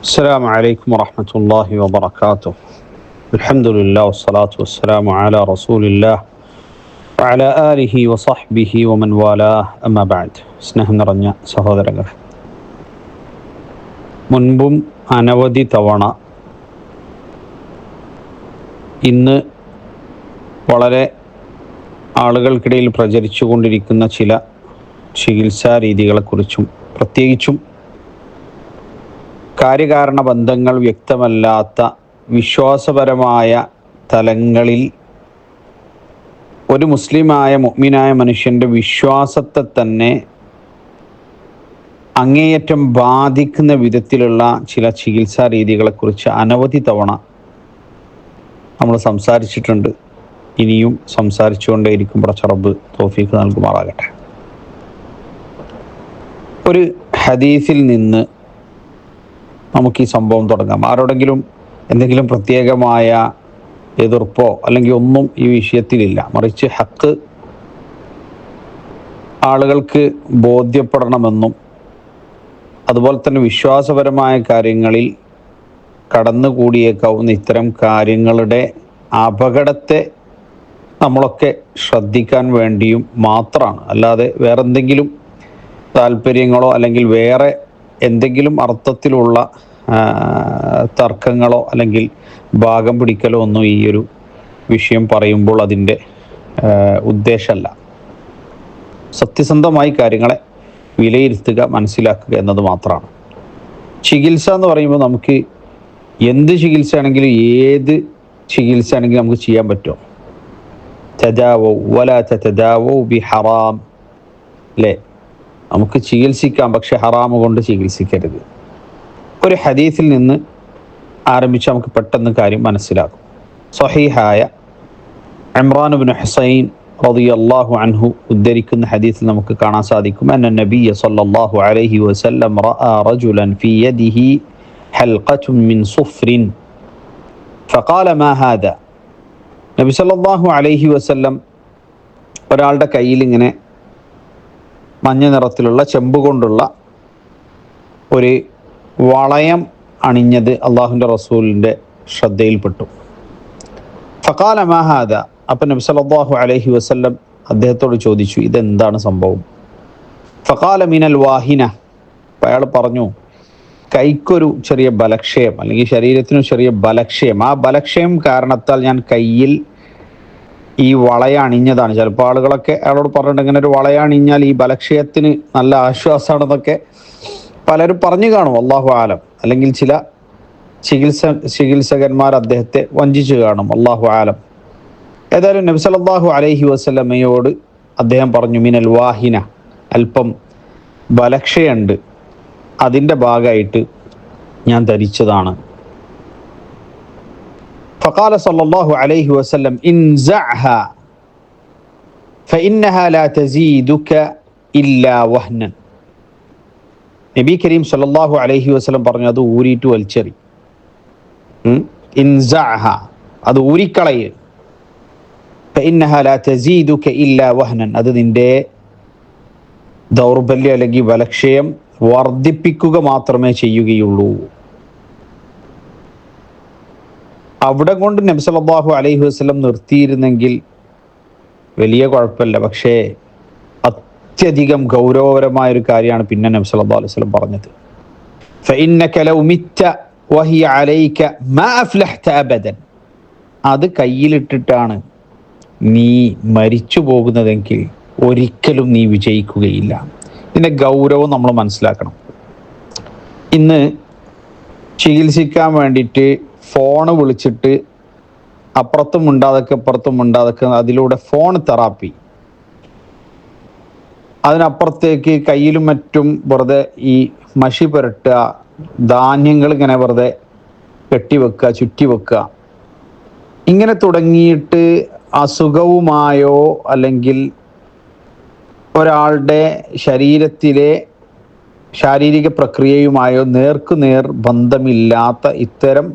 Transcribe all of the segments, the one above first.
السلام عليكم ورحمة الله وبركاته الحمد لله والصلاة والسلام على رسول الله وعلى آله وصحبه ومن والاه أما بعد സ്നേഹം നിറഞ്ഞ സഹോദരങ്ങൾ മുൻപും അനവധി തവണ ഇന്ന് വളരെ ആളുകൾക്കിടയിൽ പ്രചരിച്ചു കൊണ്ടിരിക്കുന്ന ചില ചികിത്സാ രീതികളെക്കുറിച്ചും പ്രത്യേകിച്ചും കാര്യകാരണ ബന്ധങ്ങൾ വ്യക്തമല്ലാത്ത വിശ്വാസപരമായ തലങ്ങളിൽ ഒരു മുസ്ലിമായ മുഗ്മിനായ മനുഷ്യന്റെ വിശ്വാസത്തെ തന്നെ അങ്ങേയറ്റം ബാധിക്കുന്ന വിധത്തിലുള്ള ചില ചികിത്സാ രീതികളെക്കുറിച്ച് അനവധി തവണ നമ്മൾ സംസാരിച്ചിട്ടുണ്ട്. ഇനിയും സംസാരിച്ചുകൊണ്ടേയിരിക്കും പടച്ചറബ് തോഫീക്ക് നൽകുമാറാകട്ടെ. ഒരു ഹദീസിൽ നിന്ന് നമുക്ക് ഈ സംഭവം തുടങ്ങാം. ആരോടെങ്കിലും എന്തെങ്കിലും പ്രത്യേകമായ എതിർപ്പോ അല്ലെങ്കിൽ ഒന്നും ഈ വിഷയത്തിലില്ല. മറിച്ച് ഹക്ക് ആളുകൾക്ക് ബോധ്യപ്പെടണമെന്നും അതുപോലെ തന്നെ വിശ്വാസപരമായ കാര്യങ്ങളിൽ കടന്നുകൂടിയേക്കാവുന്ന ഇത്തരം കാര്യങ്ങളുടെ അപകടത്തെ നമ്മളൊക്കെ ശ്രദ്ധിക്കാൻ വേണ്ടിയും മാത്രമാണ്. അല്ലാതെ വേറെന്തെങ്കിലും താല്പര്യങ്ങളോ അല്ലെങ്കിൽ വേറെ എന്തെങ്കിലും അർത്ഥത്തിലുള്ള തർക്കങ്ങളോ അല്ലെങ്കിൽ ഭാഗം പിടിക്കലോ ഒന്നും ഈ ഒരു വിഷയം പറയുമ്പോൾ അതിന്റെ ഉദ്ദേശമല്ല. സത്യസന്ധമായി കാര്യങ്ങളെ വിലയിരുത്തുക മനസ്സിലാക്കുക എന്നത് മാത്രമാണ്. ചികിത്സ എന്ന് പറയുമ്പോൾ നമുക്ക് എന്ത് ചികിത്സ ആണെങ്കിലും ഏത് ചികിത്സ ആണെങ്കിലും നമുക്ക് ചെയ്യാൻ പറ്റുമോ? തജാവോ വല തജാവോ ബി ഹറാം അല്ലേ? നമുക്ക് ചികിത്സിക്കാം പക്ഷെ ഹറാമ് കൊണ്ട് ചികിത്സിക്കരുത്. ഒരു ഹദീസിൽ നിന്ന് ആരംഭിച്ച് നമുക്ക് പെട്ടെന്ന് കാര്യം മനസ്സിലാക്കും. സഹീഹായ ഇമ്രാൻ ബിൻ ഹുസൈൻ അള്ളാഹു അൻഹു ഉദ്ധരിക്കുന്ന ഹദീസിൽ നമുക്ക് കാണാൻ സാധിക്കും. അന്ന നബിയ സല്ലല്ലാഹു അലൈഹി വസല്ലം റഅ റജുലൻ ഫി യദിഹി ഹൽഖത്തുൻ മിൻ സുഫ്രിൻ. ഫഖാല മാ ഹാദാ? നബി സല്ലല്ലാഹു അലൈഹി വസല്ലം ഒരാളുടെ കയ്യിൽ ഇങ്ങനെ മഞ്ഞ നിറത്തിലുള്ള ചെമ്പ് കൊണ്ടുള്ള ഒരു വളയം അണിഞ്ഞത് അള്ളാഹുന്റെ റസൂലിന്റെ ശ്രദ്ധയിൽപ്പെട്ടു. ഫക്കാല മഹാദ അപ്പം നബി സല്ലല്ലാഹു അലഹി വസ്ല്ലം അദ്ദേഹത്തോട് ചോദിച്ചു ഇതെന്താണ് സംഭവം? ഫക്കാല മീനൽ വാഹിന. അപ്പം അയാൾ പറഞ്ഞു കൈക്കൊരു ചെറിയ ബലക്ഷയം അല്ലെങ്കിൽ ശരീരത്തിനു ചെറിയ ബലക്ഷയം. ആ ബലക്ഷയം കാരണത്താൽ ഞാൻ കയ്യിൽ ഈ വളയണിഞ്ഞതാണ് ചിലപ്പോൾ ആളുകളൊക്കെ അയാളോട് പറഞ്ഞിട്ട് ഇങ്ങനെ ഒരു വളയണിഞ്ഞാൽ ഈ ബലക്ഷയത്തിന് നല്ല ആശ്വാസമാണെന്നൊക്കെ പലരും പറഞ്ഞു കാണും അള്ളാഹു ആലം. അല്ലെങ്കിൽ ചില ചികിത്സ ചികിത്സകന്മാർ അദ്ദേഹത്തെ വഞ്ചിച്ചു കാണും അള്ളാഹു ആലം. ഏതായാലും നബ്സലല്ലാഹു അലൈഹി വസ്ലമയോട് അദ്ദേഹം പറഞ്ഞു മിനൽ വാഹിന അല്പം ബലക്ഷയുണ്ട്. അതിന്റെ ഭാഗമായിട്ട് ഞാൻ ധരിച്ചതാണ്. فقال صلى الله عليه وسلم انزعها فإنها لا تزيدك إلا وهنا നബി കരീം സല്ലല്ലാഹു അലൈഹി വസല്ലം പറഞ്ഞു അത് ഊരിയിട്ട് വലിച്ചെറി ഉം? ഇൻസഅഹ അത് ഊരിക്കളയ് فإنها لا تزيدك إلا وهنا അത് നിന്റെ ദൗർബല്യം അല്ലെങ്കിൽ ബലക്ഷയം വർദ്ധിപ്പിക്കുക മാത്രമേ ചെയ്യുകയുള്ളൂ അവിടെ കൊണ്ട് നബ്സലാഹു അലൈഹി വസ്ലം നിർത്തിയിരുന്നെങ്കിൽ വലിയ കുഴപ്പമില്ല. പക്ഷേ അത്യധികം ഗൗരവപരമായ ഒരു കാര്യമാണ് പിന്നെ നബ്സല്ലാ അലൈഹി വസ്ലം പറഞ്ഞത്. അത് കയ്യിലിട്ടിട്ടാണ് നീ മരിച്ചു പോകുന്നതെങ്കിൽ ഒരിക്കലും നീ വിജയിക്കുകയില്ല. ഇതിന്റെ ഗൗരവം നമ്മൾ മനസ്സിലാക്കണം. ഇന്ന് ചികിത്സിക്കാൻ വേണ്ടിയിട്ട് ഫോണ് വിളിച്ചിട്ട് അപ്പുറത്തും ഉണ്ടാതൊക്കെ ഇപ്പുറത്തും ഉണ്ടാതൊക്കെ അതിലൂടെ ഫോൺ തെറാപ്പി അതിനപ്പുറത്തേക്ക് കയ്യിലും മറ്റും വെറുതെ ഈ മഷി പുരട്ടുക ധാന്യങ്ങൾ ഇങ്ങനെ വെറുതെ കെട്ടിവെക്കുക ചുറ്റി വെക്കുക. ഇങ്ങനെ തുടങ്ങിയിട്ട് അസുഖവുമായോ അല്ലെങ്കിൽ ഒരാളുടെ ശരീരത്തിലെ ശാരീരിക പ്രക്രിയയുമായോ നേർക്കുനേർ ബന്ധമില്ലാത്ത ഇത്തരം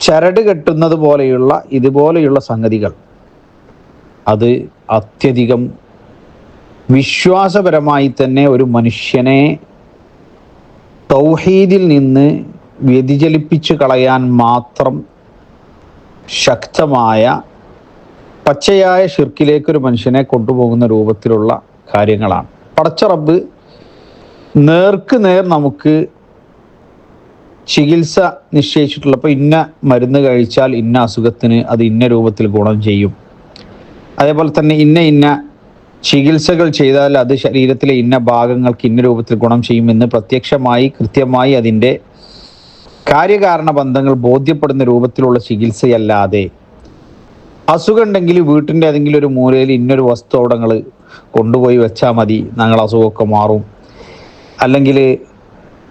ചരട് കെട്ടുന്നത് പോലെയുള്ള ഇതുപോലെയുള്ള സംഗതികൾ. അത് അത്യധികം വിശ്വാസപരമായി തന്നെ ഒരു മനുഷ്യനെ തൗഹീദിൽ നിന്ന് വ്യതിചലിപ്പിച്ച് കളയാൻ മാത്രം ശക്തമായ പച്ചയായ ഷിർക്കിലേക്ക് ഒരു മനുഷ്യനെ കൊണ്ടുപോകുന്ന രൂപത്തിലുള്ള കാര്യങ്ങളാണ്. പടച്ച റബ്ബ് നേർക്ക് നേർ നമുക്ക് ചികിത്സ നിശ്ചയിച്ചിട്ടുള്ള അപ്പോൾ ഇന്ന മരുന്ന് കഴിച്ചാൽ ഇന്ന അസുഖത്തിന് അത് ഇന്ന രൂപത്തിൽ ഗുണം ചെയ്യും. അതേപോലെ തന്നെ ഇന്ന ഇന്ന ചികിത്സകൾ ചെയ്താൽ അത് ശരീരത്തിലെ ഇന്ന ഭാഗങ്ങൾക്ക് ഇന്ന രൂപത്തിൽ ഗുണം ചെയ്യുമെന്ന് പ്രത്യക്ഷമായി കൃത്യമായി അതിന്റെ കാര്യകാരണ ബന്ധങ്ങൾ ബോധ്യപ്പെടുന്ന രൂപത്തിലുള്ള ചികിത്സയല്ലാതെ. അസുഖം ഉണ്ടെങ്കിൽ വീട്ടിന്റെ ഏതെങ്കിലും ഒരു മൂലയിൽ ഇന്നൊരു വസ്തു അവിടെ കൊണ്ടുപോയി വെച്ചാൽ മതി. ഞങ്ങൾ അസുഖമൊക്കെ മാറും. അല്ലെങ്കിൽ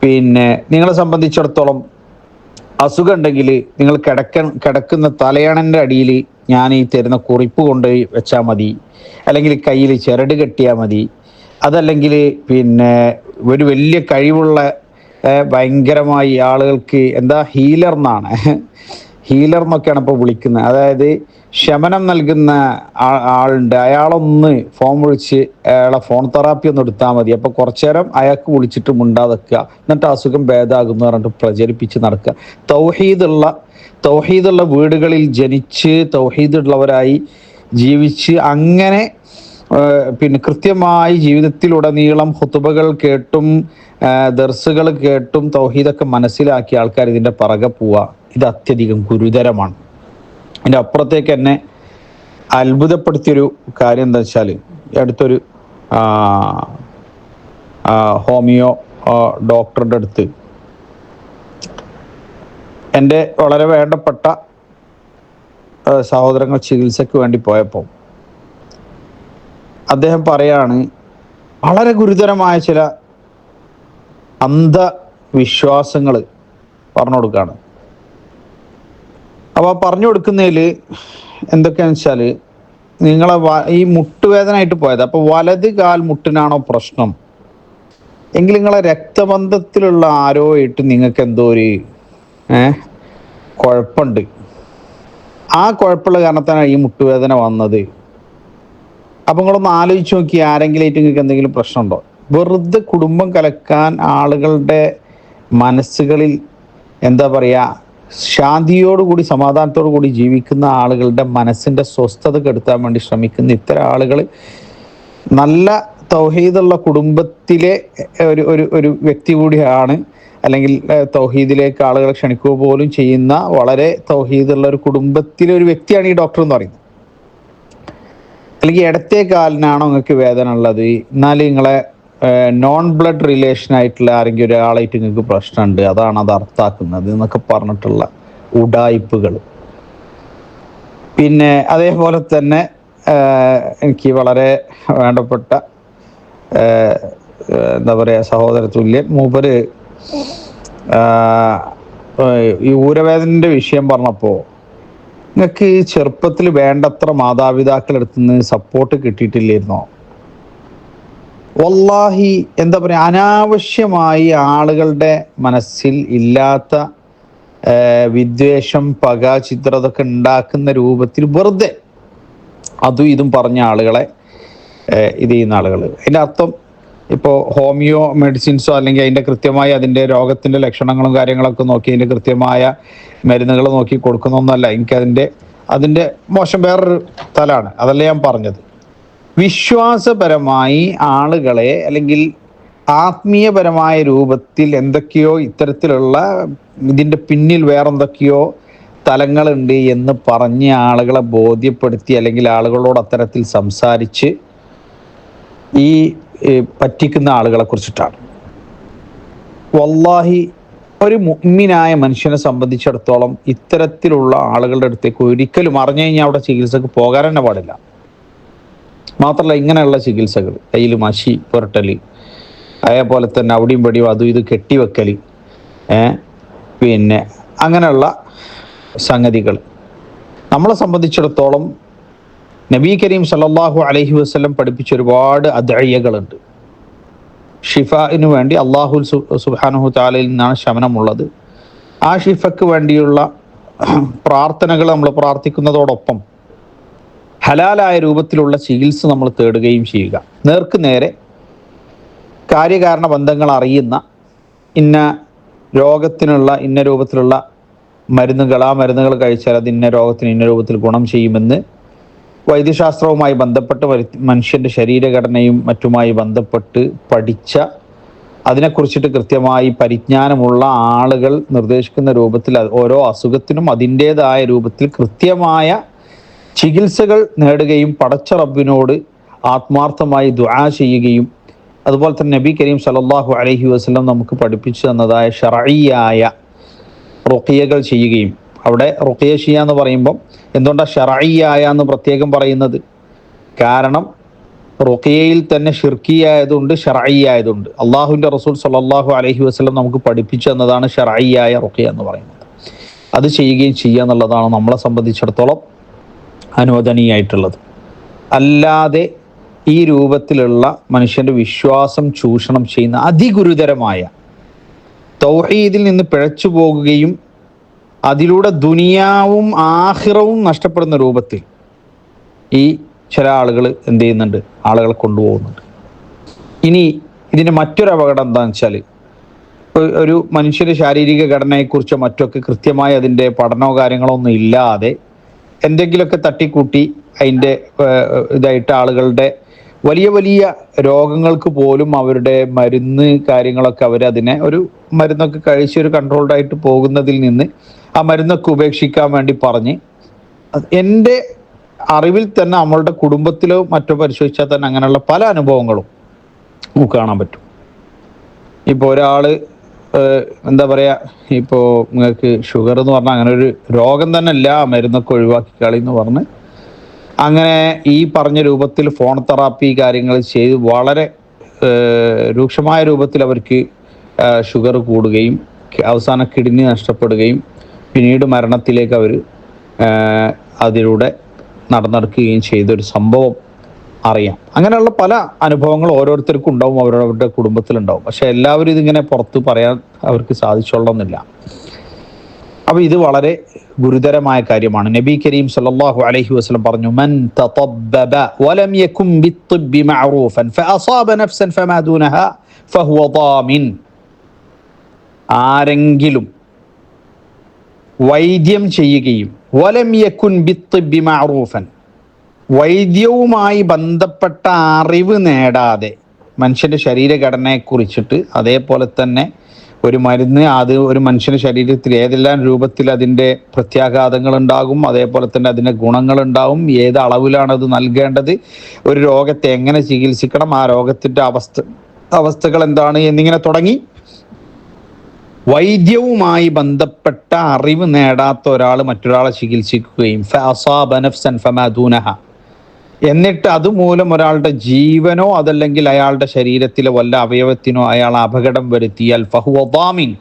പിന്നെ നിങ്ങളെ സംബന്ധിച്ചിടത്തോളം അസുഖം ഉണ്ടെങ്കിൽ നിങ്ങൾ കിടക്ക കിടക്കുന്ന തലയണന്റെ അടിയിൽ ഞാൻ ഈ തരുന്ന കുറിപ്പ് കൊണ്ട് വെച്ചാൽ മതി. അല്ലെങ്കിൽ കയ്യിൽ ചിരട് കെട്ടിയാൽ മതി. അതല്ലെങ്കിൽ പിന്നെ ഒരു വലിയ കഴിവുള്ള ഭയങ്കരമായി ആളുകൾക്ക് എന്താ ഹീലർ എന്നാണ്. ഹീലർ എന്നൊക്കെയാണ് ഇപ്പോൾ വിളിക്കുന്നത്. അതായത് ശമനം നൽകുന്ന ആളുണ്ട്. അയാളൊന്ന് ഫോൺ വിളിച്ച് അയാളെ ഫോൺ തെറാപ്പി ഒന്ന് എടുത്താൽ മതി. അപ്പോൾ കുറച്ചു നേരം അയാൾക്ക് വിളിച്ചിട്ട് മുണ്ടാതെക്കുക. എന്നിട്ട് അസുഖം ഭേദമാകുന്നു പറഞ്ഞിട്ട് പ്രചരിപ്പിച്ച് നടക്കുക. തൗഹീദുള്ള തൗഹീദുള്ള വീടുകളിൽ ജനിച്ച് തൗഹീദുള്ളവരായി ജീവിച്ച് അങ്ങനെ പിന്നെ കൃത്യമായി ജീവിതത്തിലുടനീളം ഹുത്തുബകൾ കേട്ടും ദർസുകൾ കേട്ടും തൗഹീദൊക്കെ മനസ്സിലാക്കിയ ആൾക്കാർ ഇതിന്റെ പറകെ പോവുക. ഇത് അത്യധികം ഗുരുതരമാണ്. അതിന്റെ അപ്പുറത്തേക്ക് എന്നെ അത്ഭുതപ്പെടുത്തിയൊരു കാര്യം എന്താ വെച്ചാൽ അടുത്തൊരു ഹോമിയോ ഡോക്ടറുടെ അടുത്ത് എന്റെ വളരെ വേണ്ടപ്പെട്ട സഹോദരങ്ങൾ ചികിത്സയ്ക്ക് വേണ്ടി പോയപ്പോൾ അദ്ദേഹം പറയാണ് വളരെ ഗുരുതരമായ ചില അന്ധവിശ്വാസങ്ങൾ പറഞ്ഞു കൊടുക്കുകയാണ് അപ്പോൾ പറഞ്ഞു കൊടുക്കുന്നതിൽ എന്തൊക്കെയാണെന്ന് വെച്ചാൽ നിങ്ങളെ ഈ മുട്ടുവേദനയായിട്ട് പോയത് അപ്പോൾ വലത് കാൽ മുട്ടിനാണോ പ്രശ്നം? എങ്കിൽ നിങ്ങളെ രക്തബന്ധത്തിലുള്ള ആരോ ആയിട്ട് നിങ്ങൾക്ക് എന്തോ ഒരു ഏ കുഴപ്പമുണ്ട്. ആ കുഴപ്പമുള്ള കാരണത്താണ് ഈ മുട്ടുവേദന വന്നത്. അപ്പൊ നിങ്ങളൊന്ന് ആലോചിച്ച് നോക്കി ആരെങ്കിലും ആയിട്ട് നിങ്ങൾക്ക് എന്തെങ്കിലും പ്രശ്നമുണ്ടോ? വെറുതെ കുടുംബം കലക്കാൻ ആളുകളുടെ മനസ്സുകളിൽ എന്താ പറയാ ശാന്തിയോടുകൂടി സമാധാനത്തോടു കൂടി ജീവിക്കുന്ന ആളുകളുടെ മനസ്സിന്റെ സ്വസ്ഥത കെടുത്താൻ വേണ്ടി ശ്രമിക്കുന്ന ഇത്തരം ആളുകൾ നല്ല തൗഹീദുള്ള കുടുംബത്തിലെ ഒരു ഒരു ഒരു വ്യക്തി കൂടിയാണ്. അല്ലെങ്കിൽ തൗഹീദിലേക്ക് ആളുകളെ ക്ഷണിക്കുക പോലും ചെയ്യുന്ന വളരെ തൗഹീദുള്ള ഒരു കുടുംബത്തിലെ ഒരു വ്യക്തിയാണ് ഈ ഡോക്ടർ എന്ന് പറയുന്നത്. അല്ലെങ്കിൽ ഇടത്തെ കാലിനാണോ നിങ്ങൾക്ക് വേദന ഉള്ളത്? എന്നാൽ നിങ്ങളെ നോൺ ബ്ലഡ് റിലേഷൻ ആയിട്ടുള്ള ആരെങ്കിലും ഒരാളായിട്ട് നിങ്ങൾക്ക് പ്രശ്നമുണ്ട് അതാണ് അത് അർത്ഥാക്കുന്നത് എന്നൊക്കെ പറഞ്ഞിട്ടുള്ള ഉടായ്പകൾ പിന്നെ അതേപോലെ തന്നെ എനിക്ക് വളരെ വേണ്ടപ്പെട്ട എന്താ പറയുക സഹോദര തുല്യൻ മൂപ്പര് ഈ ഊരവേദനന്റെ വിഷയം പറഞ്ഞപ്പോൾ നിങ്ങൾക്ക് ചെറുപ്പത്തിൽ വേണ്ടത്ര മാതാപിതാക്കളെടുത്തുനിന്ന് സപ്പോർട്ട് കിട്ടിയിട്ടില്ലായിരുന്നോ? വല്ലാഹി എന്താ പറയുക അനാവശ്യമായി ആളുകളുടെ മനസ്സിൽ ഇല്ലാത്ത വിദ്വേഷം പക ചിത്രതൊക്കെ ഉണ്ടാക്കുന്ന രൂപത്തിൽ വെറുതെ അതും ഇതും പറഞ്ഞ ആളുകളെ ഇത് ചെയ്യുന്ന ആളുകൾ. അതിന്റെ അർത്ഥം ഇപ്പോൾ ഹോമിയോ മെഡിസിൻസോ അല്ലെങ്കിൽ അതിന്റെ കൃത്യമായി അതിന്റെ രോഗത്തിന്റെ ലക്ഷണങ്ങളും കാര്യങ്ങളൊക്കെ നോക്കി അതിന്റെ കൃത്യമായ മരുന്നുകൾ നോക്കി കൊടുക്കുന്നൊന്നല്ല എനിക്കതിന്റെ അതിന്റെ മോശം വേറൊരു തലാണ്. അതല്ല ഞാൻ പറഞ്ഞത്. വിശ്വാസപരമായി ആളുകളെ അല്ലെങ്കിൽ ആത്മീയപരമായ രൂപത്തിൽ എന്തൊക്കെയോ ഇത്തരത്തിലുള്ള ഇതിന്റെ പിന്നിൽ വേറെന്തൊക്കെയോ തലങ്ങളുണ്ട് എന്ന് പറഞ്ഞ് ആളുകളെ ബോധ്യപ്പെടുത്തി അല്ലെങ്കിൽ ആളുകളോട് അത്തരത്തിൽ സംസാരിച്ച് ഈ പറ്റിക്കുന്ന ആളുകളെ കുറിച്ചിട്ടാണ്. വല്ലാഹി ഒരു മുഗ്മിനായ മനുഷ്യനെ സംബന്ധിച്ചിടത്തോളം ഇത്തരത്തിലുള്ള ആളുകളുടെ അടുത്തേക്ക് ഒരിക്കലും അറിഞ്ഞു കഴിഞ്ഞാൽ അവിടെ ചികിത്സക്ക് പോകാൻ തന്നെ പാടില്ല. മാത്രമല്ല ഇങ്ങനെയുള്ള ചികിത്സകൾ കയ്യിൽ മഷി പുരട്ടൽ അതേപോലെ തന്നെ അവിടെയും പടിയും അതും ഇത് കെട്ടിവെക്കൽ പിന്നെ അങ്ങനെയുള്ള സംഗതികൾ. നമ്മളെ സംബന്ധിച്ചിടത്തോളം നബി കരീം സല്ലല്ലാഹു അലഹി വസ്ലം പഠിപ്പിച്ച ഒരുപാട് അധ്യയകളുണ്ട് ഷിഫിന് വേണ്ടി അള്ളാഹു സുബ്ഹാനഹു താലയിൽ നിന്നാണ് ശമനമുള്ളത്. ആ ഷിഫക്ക് വേണ്ടിയുള്ള പ്രാർത്ഥനകൾ നമ്മൾ പ്രാർത്ഥിക്കുന്നതോടൊപ്പം ഹലാലായ രൂപത്തിലുള്ള ചികിത്സ നമ്മൾ തേടുകയും ചെയ്യുക. നേർക്ക് നേരെ കാര്യകാരണ ബന്ധങ്ങൾ അറിയുന്ന ഇന്ന രോഗത്തിനുള്ള ഇന്ന രൂപത്തിലുള്ള മരുന്നുകൾ ആ മരുന്നുകൾ കഴിച്ചാൽ അത് ഇന്ന രോഗത്തിന് ഇന്ന രൂപത്തിൽ ഗുണം ചെയ്യുമെന്ന് വൈദ്യശാസ്ത്രവുമായി ബന്ധപ്പെട്ട് മനുഷ്യന്റെ ശരീരഘടനയും മറ്റുമായി ബന്ധപ്പെട്ട് പഠിച്ച അതിനെക്കുറിച്ചിട്ട് കൃത്യമായി പരിജ്ഞാനമുള്ള ആളുകൾ നിർദ്ദേശിക്കുന്ന രൂപത്തിൽ ഓരോ അസുഖത്തിനും അതിന്റേതായ രൂപത്തിൽ കൃത്യമായ ചികിത്സകൾ നേടുകയും പടച്ച റബ്ബിനോട് ആത്മാർത്ഥമായി ദുആ ചെയ്യുകയും അതുപോലെ തന്നെ നബി കരീം സല്ലല്ലാഹു അലൈഹി വസല്ലം നമുക്ക് പഠിപ്പിച്ചു തന്നതായ ഷറഈയായ റുഖിയകൾ ചെയ്യുകയും അവിടെ റുഖിയ ചെയ്യുക എന്ന് പറയുമ്പം എന്തുകൊണ്ടാണ് ഷറഈയായ എന്ന് പ്രത്യേകം പറയുന്നത്? കാരണം റുഖിയയിൽ തന്നെ ഷിർക്കിയായതുണ്ട് ഷറഈയായതുണ്ട് അള്ളാഹുവിന്റെ റസൂൽ സല്ലല്ലാഹു അലൈഹി വസല്ലം നമുക്ക് പഠിപ്പിച്ചു തന്നതാണ് ഷറഈയായ റുഖിയ എന്ന് പറയുന്നത്. അത് ചെയ്യുകയും ചെയ്യുക എന്നുള്ളതാണ് നമ്മളെ സംബന്ധിച്ചിടത്തോളം അനുവദനീയായിട്ടുള്ളത്. അല്ലാതെ ഈ രൂപത്തിലുള്ള മനുഷ്യന്റെ വിശ്വാസം ചൂഷണം ചെയ്യുന്ന അതിഗുരുതരമായ തൗഹീദിൽ നിന്ന് പിഴച്ചു പോകുകയും അതിലൂടെ ദുനിയാവും ആഹിറവും നഷ്ടപ്പെടുന്ന രൂപത്തിൽ ഈ ചില ആളുകൾ എന്ത് ചെയ്യുന്നുണ്ട്? ആളുകളെ കൊണ്ടുപോകുന്നുണ്ട്. ഇനി ഇതിന് മറ്റൊരു അപകടം എന്താണെന്ന് വെച്ചാൽ ഒരു മനുഷ്യന്റെ ശാരീരിക ഘടനയെക്കുറിച്ചോ മറ്റൊക്കെ കൃത്യമായി അതിന്റെ പഠനമോ കാര്യങ്ങളോ ഒന്നും ഇല്ലാതെ എന്തെങ്കിലുമൊക്കെ തട്ടിക്കൂട്ടി അതിന്റെ ഇതായിട്ട് ആളുകളുടെ വലിയ വലിയ രോഗങ്ങൾക്ക് പോലും അവരുടെ മരുന്ന് കാര്യങ്ങളൊക്കെ അവർ അതിനെ ഒരു മരുന്നൊക്കെ കഴിച്ച് ഒരു കൺട്രോൾഡ് ആയിട്ട് പോകുന്നതിൽ നിന്ന് ആ മരുന്നൊക്കെ ഉപേക്ഷിക്കാൻ വേണ്ടി പറഞ്ഞ് എന്റെ അറിവിൽ തന്നെ നമ്മളുടെ കുടുംബത്തിലോ മറ്റോ പരിശോധിച്ചാൽ തന്നെ അങ്ങനെയുള്ള പല അനുഭവങ്ങളും നമുക്ക് കാണാൻ പറ്റും. ഇപ്പോൾ ഏഹ്, എന്താ പറയാ ഇപ്പോൾ നിങ്ങൾക്ക് ഷുഗർ എന്ന് പറഞ്ഞാൽ അങ്ങനെ ഒരു രോഗം തന്നെ അല്ല മരുന്നൊക്കെ ഒഴിവാക്കി കളി എന്ന് പറഞ്ഞ്. അങ്ങനെ ഈ പറഞ്ഞ രൂപത്തിൽ ഫോൺ തെറാപ്പി കാര്യങ്ങൾ ചെയ്ത് വളരെ രൂക്ഷമായ രൂപത്തിൽ അവർക്ക് ഷുഗർ കൂടുകയും അവസാന കിഡ്നി നഷ്ടപ്പെടുകയും പിന്നീട് മരണത്തിലേക്ക് അവർ അതിലൂടെ നടന്നെടുക്കുകയും ചെയ്തൊരു സംഭവം. അറിയാം. അങ്ങനെയുള്ള പല അനുഭവങ്ങൾ ഓരോരുത്തർക്കും ഉണ്ടാവും അവരവരുടെ കുടുംബത്തിലുണ്ടാവും. പക്ഷെ എല്ലാവരും ഇതിങ്ങനെ പുറത്ത് പറയാൻ അവർക്ക് സാധിച്ചോളണമെന്നില്ല. അപ്പൊ ഇത് വളരെ ഗുരുതരമായ കാര്യമാണ്. നബി കരീം സല്ലല്ലാഹു അലൈഹി വസല്ലം പറഞ്ഞു മൻ വലം യകും മഅറൂഫൻ നഫ്സൻ ഫഹുവ ദാമിൻ ആരെങ്കിലും വൈദ്യം ചെയ്യുകയും വലം യകുൻ ബിത്ത്ബി മഅറൂഫൻ വൈദ്യവുമായി ബന്ധപ്പെട്ട അറിവ് നേടാതെ മനുഷ്യന്റെ ശരീരഘടനയെ കുറിച്ചിട്ട് അതേപോലെ തന്നെ ഒരു മരുന്ന് അത് ഒരു മനുഷ്യന്റെ ശരീരത്തിൽ ഏതെല്ലാം രൂപത്തിൽ അതിന്റെ പ്രത്യാഘാതങ്ങൾ ഉണ്ടാകും അതേപോലെ തന്നെ അതിന്റെ ഗുണങ്ങൾ ഉണ്ടാവും ഏത് അളവിലാണ് അത് നൽകേണ്ടത് ഒരു രോഗത്തെ എങ്ങനെ ചികിത്സിക്കണം ആ രോഗത്തിന്റെ അവസ്ഥ അവസ്ഥകൾ എന്താണ് എന്നിങ്ങനെ തുടങ്ങി. വൈദ്യവുമായി ബന്ധപ്പെട്ട അറിവ് നേടാത്ത ഒരാൾ മറ്റൊരാളെ ചികിത്സിക്കുകയും ഫമാ ദൂനഹ. എന്നിട്ട് അതുമൂലം ഒരാളുടെ ജീവനോ അതല്ലെങ്കിൽ അയാളുടെ ശരീരത്തിലെ വല്ല അവയവത്തിനോ അയാൾ അപകടം വരുത്തിയാൽ ഫഹുവാമിൻ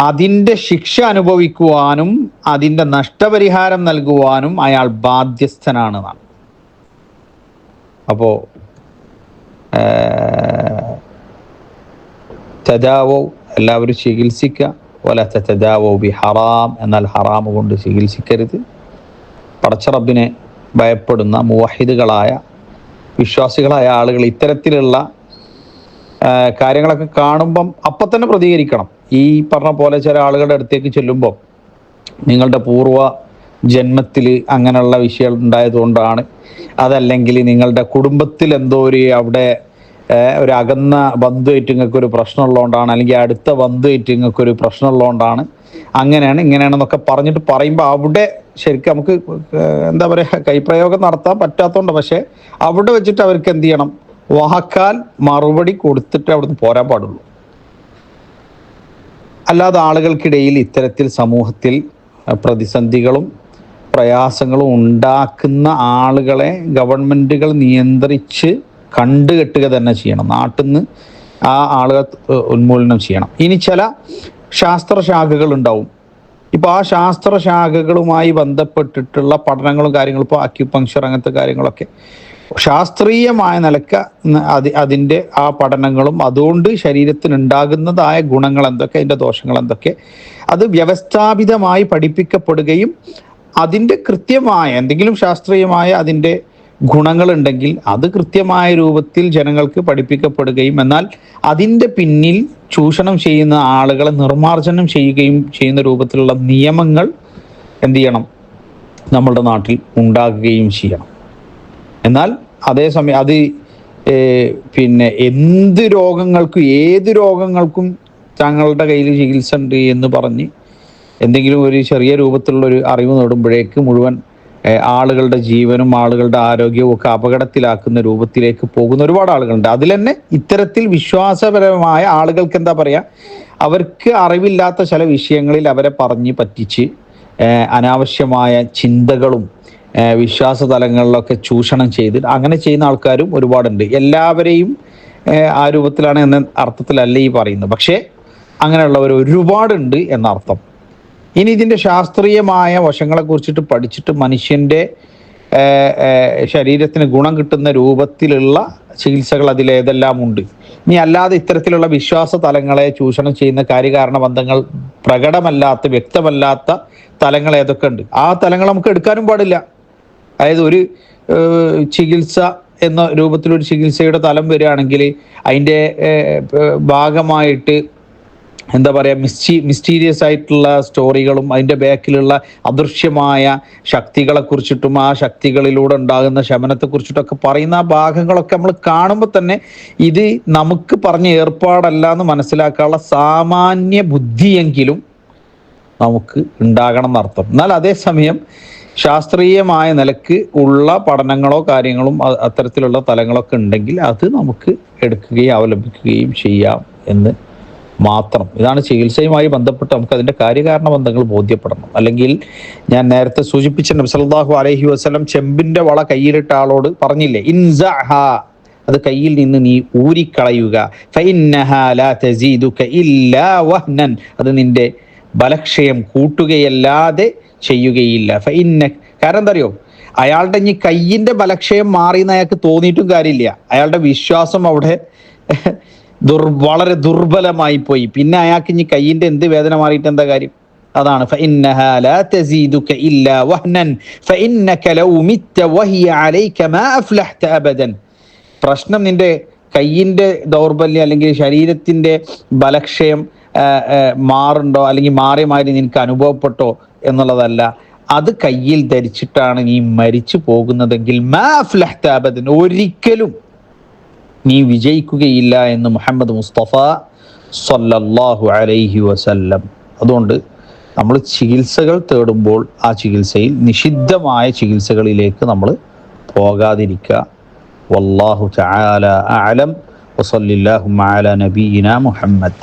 അതിന്റെ ശിക്ഷ അനുഭവിക്കുവാനും അതിന്റെ നഷ്ടപരിഹാരം നൽകുവാനും അയാൾ ബാധ്യസ്ഥനാണെന്നാണ്. അപ്പോൾ തദാവോ എല്ലാവരും ചികിത്സിക്കുക പോലെ തദാവോ ബി ഹറാം എന്നാൽ ഹറാം കൊണ്ട് ചികിത്സിക്കരുത്. പടച്ചറബിനെ ഭയപ്പെടുന്ന മുവാഹിദുകളായ വിശ്വാസികളായ ആളുകൾ ഇത്തരത്തിലുള്ള കാര്യങ്ങളൊക്കെ കാണുമ്പം അപ്പം തന്നെ പ്രതികരിക്കണം. ഈ പറഞ്ഞ പോലെ ചില ആളുകളുടെ അടുത്തേക്ക് ചെല്ലുമ്പോൾ നിങ്ങളുടെ പൂർവ ജന്മത്തിൽ അങ്ങനെയുള്ള വിഷയം ഉണ്ടായതുകൊണ്ടാണ്. അതല്ലെങ്കിൽ നിങ്ങളുടെ കുടുംബത്തിൽ എന്തോ ഒരു അവിടെ ഒരു അകന്ന ബന്ധുവായിട്ട് നിങ്ങൾക്ക് ഒരു പ്രശ്നമുള്ളതുകൊണ്ടാണ് അല്ലെങ്കിൽ അടുത്ത ബന്ധുവായിട്ട് നിങ്ങൾക്ക് ഒരു പ്രശ്നമുള്ളതുകൊണ്ടാണ് അങ്ങനെയാണ് ഇങ്ങനെയാണെന്നൊക്കെ പറഞ്ഞിട്ട് പറയുമ്പോൾ അവിടെ ശരിക്കും നമുക്ക് എന്താ പറയുക കൈപ്രയോഗം നടത്താൻ പറ്റാത്തതുകൊണ്ട് പക്ഷേ അവിടെ വെച്ചിട്ട് അവർക്ക് എന്ത് ചെയ്യണം? വാക്കാൽ മറുപടി കൊടുത്തിട്ട് അവിടുന്ന് പോരാൻ പാടുള്ളൂ. അല്ലാതെ ആളുകൾക്കിടയിൽ ഇത്തരത്തിൽ സമൂഹത്തിൽ പ്രതിസന്ധികളും പ്രയാസങ്ങളും ഉണ്ടാക്കുന്ന ആളുകളെ ഗവൺമെന്റുകൾ നിയന്ത്രിച്ച് കണ്ടുകെട്ടുക തന്നെ ചെയ്യണം. നാട്ടിൽ നിന്ന് ആ ആളുകൾ ഉന്മൂലനം ചെയ്യണം. ഇനി ചില ശാസ്ത്രശാഖകൾ ഉണ്ടാവും ഇപ്പോൾ ആ ശാസ്ത്രശാഖകളുമായി ബന്ധപ്പെട്ടിട്ടുള്ള പഠനങ്ങളും കാര്യങ്ങളും ഇപ്പോൾ അക്യുപങ്ക്ചർ അങ്ങനത്തെ കാര്യങ്ങളൊക്കെ. ശാസ്ത്രീയമായ നിലയ്ക്ക് അതി അതിന്റെ ആ പഠനങ്ങളും അതുകൊണ്ട് ശരീരത്തിന് ഉണ്ടാകുന്നതായ ഗുണങ്ങൾ എന്തൊക്കെ അതിന്റെ ദോഷങ്ങൾ എന്തൊക്കെ അത് വ്യവസ്ഥാപിതമായി പഠിപ്പിക്കപ്പെടുകയും അതിന്റെ കൃത്യമായ എന്തെങ്കിലും ശാസ്ത്രീയമായ അതിന്റെ ഗുണങ്ങളുണ്ടെങ്കിൽ അത് കൃത്യമായ രൂപത്തിൽ ജനങ്ങൾക്ക് പഠിപ്പിക്കപ്പെടുകയും എന്നാൽ അതിന്റെ പിന്നിൽ ചൂഷണം ചെയ്യുന്ന ആളുകളെ നിർമ്മാർജനം ചെയ്യുകയും ചെയ്യുന്ന രൂപത്തിലുള്ള നിയമങ്ങൾ എന്ത് ചെയ്യണം? നമ്മളുടെ നാട്ടിൽ ഉണ്ടാകുകയും ചെയ്യണം. എന്നാൽ അതേസമയം അത് പിന്നെ എന്ത് രോഗങ്ങൾക്കും ഏത് രോഗങ്ങൾക്കും തങ്ങളുടെ കയ്യിൽ ചികിത്സ ഉണ്ട് എന്ന് പറഞ്ഞ് എന്തെങ്കിലും ഒരു ചെറിയ രൂപത്തിലുള്ള ഒരു അറിവ് നേടുമ്പോഴേക്ക് മുഴുവൻ ആളുകളുടെ ജീവനും ആളുകളുടെ ആരോഗ്യവും ഒക്കെ അപകടത്തിലാക്കുന്ന രൂപത്തിലേക്ക് പോകുന്ന ഒരുപാട് ആളുകളുണ്ട്. അതിൽ തന്നെ ഇത്തരത്തിൽ വിശ്വാസപരമായ ആളുകൾക്ക് എന്താ പറയുക അവർക്ക് അറിവില്ലാത്ത ചില വിഷയങ്ങളിൽ അവരെ പറഞ്ഞ് പറ്റിച്ച് അനാവശ്യമായ ചിന്തകളും വിശ്വാസ തലങ്ങളിലൊക്കെ ചൂഷണം ചെയ്ത് അങ്ങനെ ചെയ്യുന്ന ആൾക്കാരും ഒരുപാടുണ്ട്. എല്ലാവരെയും ആ രൂപത്തിലാണ് എന്ന അർത്ഥത്തിലല്ല ഈ പറയുന്നത്. പക്ഷേ അങ്ങനെയുള്ളവർ ഒരുപാടുണ്ട് എന്നർത്ഥം. ഇനി ഇതിന്റെ ശാസ്ത്രീയമായ വശങ്ങളെ കുറിച്ചിട്ട് പഠിച്ചിട്ട് മനുഷ്യന്റെ ശരീരത്തിന് ഗുണം കിട്ടുന്ന രൂപത്തിലുള്ള ചികിത്സകൾ അതിലേതെല്ലാം ഉണ്ട്? ഇനി അല്ലാതെ ഇത്തരത്തിലുള്ള വിശ്വാസ തലങ്ങളെ ചൂഷണം ചെയ്യുന്ന കാര്യകാരണ ബന്ധങ്ങൾ പ്രകടമല്ലാത്ത വ്യക്തമല്ലാത്ത തലങ്ങൾ ഏതൊക്കെ ഉണ്ട്? ആ തലങ്ങൾ നമുക്ക് എടുക്കാനും പാടില്ല. അതായത് ഒരു ചികിത്സ എന്ന രൂപത്തിലൊരു ചികിത്സയുടെ തലം വരികയാണെങ്കിൽ അതിന്റെ ഭാഗമായിട്ട് എന്താ പറയുക മിസ്റ്റീ മിസ്റ്റീരിയസ് ആയിട്ടുള്ള സ്റ്റോറികളും അതിന്റെ ബാക്കിലുള്ള അദൃശ്യമായ ശക്തികളെ കുറിച്ചിട്ടും ആ ശക്തികളിലൂടെ ഉണ്ടാകുന്ന ശമനത്തെ കുറിച്ചിട്ടൊക്കെ പറയുന്ന ആ ഭാഗങ്ങളൊക്കെ നമ്മൾ കാണുമ്പോൾ തന്നെ ഇത് നമുക്ക് പറഞ്ഞ ഏർപ്പാടല്ല എന്ന് മനസ്സിലാക്കാനുള്ള സാമാന്യ ബുദ്ധിയെങ്കിലും നമുക്ക് ഉണ്ടാകണം എന്നർത്ഥം. എന്നാൽ അതേസമയം ശാസ്ത്രീയമായ നിലയ്ക്ക് ഉള്ള പഠനങ്ങളോ കാര്യങ്ങളും അത്തരത്തിലുള്ള തലങ്ങളൊക്കെ ഉണ്ടെങ്കിൽ അത് നമുക്ക് എടുക്കുകയും അവലംബിക്കുകയും ചെയ്യാം എന്ന് മാത്രം. ഇതാണ് ചികിത്സയുമായി ബന്ധപ്പെട്ട് നമുക്ക് അതിന്റെ കാര്യകാരണ ബന്ധങ്ങൾ ബോധ്യപ്പെടണം. അല്ലെങ്കിൽ ഞാൻ നേരത്തെ സൂചിപ്പിച്ച നബി സല്ലല്ലാഹു അലൈഹി വസല്ലം ചെമ്പിന്റെ വള കയ്യിലിട്ട ആളോട് പറഞ്ഞില്ലേ ഇൻസഹ അത് കയ്യിൽ നിന്ന് നീ ഊരിക്കളയുക. അത് നിന്റെ ബലക്ഷയം കൂട്ടുകയല്ലാതെ ചെയ്യുകയില്ല. ഫൈന്ന കാരണം എന്താ അറിയോ? അയാളുടെ ഇനി കയ്യിന്റെ ബലക്ഷയം മാറിയെന്ന് അയാൾക്ക് തോന്നിയിട്ടും കാര്യമില്ല. അയാളുടെ വിശ്വാസം അവിടെ ദുർ വളരെ ദുർബലമായി പോയി. പിന്നെ അയാൾക്ക് ഇനി കയ്യിന്റെ എന്ത് വേദന മാറിയിട്ട് എന്താ കാര്യം? അതാണ്. പ്രശ്നം നിന്റെ കയ്യിന്റെ ദൗർബല്യം അല്ലെങ്കിൽ ശരീരത്തിന്റെ ബലക്ഷയം മാറുണ്ടോ? അല്ലെങ്കിൽ മാറി മാറി നിനക്ക് അനുഭവപ്പെട്ടോ എന്നുള്ളതല്ല. അത് കയ്യിൽ ധരിച്ചിട്ടാണ് നീ മരിച്ചു പോകുന്നതെങ്കിൽ മാ ഒരിക്കലും നീ വിജയിക്കുകയില്ല എന്ന് മുഹമ്മദ് മുസ്തഫ സല്ലല്ലാഹു അലൈഹി വസല്ലം. അതുകൊണ്ട് നമ്മൾ ചികിത്സകൾ തേടുമ്പോൾ ആ ചികിത്സയിൽ നിഷിദ്ധമായ ചികിത്സകളിലേക്ക് നമ്മൾ പോകാതിരിക്കുക വല്ലാഹു തആല അഅലം വസല്ലല്ലാഹു അലാ നബീന മുഹമ്മദ്.